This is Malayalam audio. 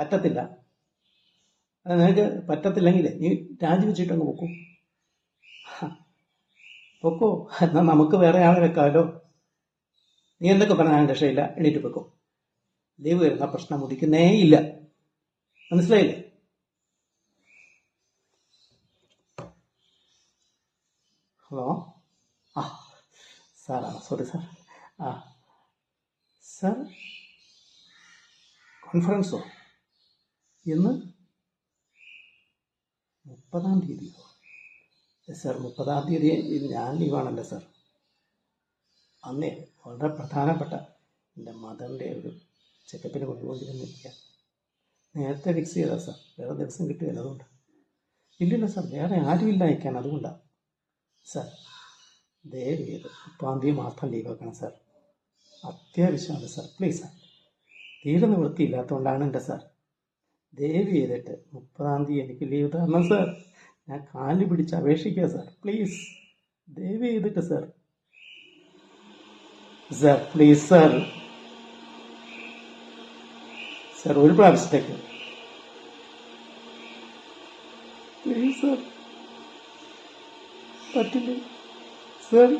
പറ്റത്തില്ല. അത് നിനക്ക് പറ്റത്തില്ലെങ്കിൽ നീ രാജിവെച്ചിട്ടങ്ങ് പൊക്കൂ. പൊക്കോ. എന്നാൽ നമുക്ക് വേറെ ആളെ വെക്കാമല്ലോ. നീ എന്തൊക്കെ പറഞ്ഞാലും രക്ഷയില്ല എണീറ്റ് പൊക്കോ. ലീവ് വരുന്ന പ്രശ്നം ഉദിക്കുന്നേ ഇല്ല. മനസ്സിലായില്ലേ? ഹലോ? ആ സാറാണ്. Sorry sir. ആ സാർ? കോൺഫറൻസോ? എന്ന് മുപ്പതാം തീയതിയോ സർ മുപ്പതാം തീയതി ഞാൻ ലീവാണല്ലോ സാർ അന്നേ വളരെ പ്രധാനപ്പെട്ട എന്റെ മദറിന്റെ ഒരു ചെക്കപ്പിന് കൊണ്ടുപോയിരുന്നിരിക്കുക നേരത്തെ ഫിക്സ് ചെയ്താ സർ വേറെ ദിവസം കിട്ടുകയില്ല അതുകൊണ്ട്. ഇല്ലില്ല സാർ വേറെ ആരുമില്ല അയക്കാൻ. അതുകൊണ്ടാണ് സർ ദയവ് ചെയ്ത് മുപ്പാം തീയതി മാത്രം ലീവ് വെക്കണം സാർ അത്യാവശ്യമാണ് സർ പ്ലീസ് സാർ തീരെ നിവൃത്തിയില്ലാത്തതുകൊണ്ടാണ് എന്റെ സാർ ദയവ് ചെയ്തിട്ട് മുപ്പതാം തീയതി എനിക്ക് ലീവ് തരണം സാർ ഞാൻ കാലിൽ പിടിച്ച് അപേക്ഷിക്കുക സാർ പ്ലീസ് ദയവ് ചെയ്തിട്ട് sir sir please sir sir ഒരു പ്രാവശ്യത്തേക്ക്. പറ്റില്ല. സാർ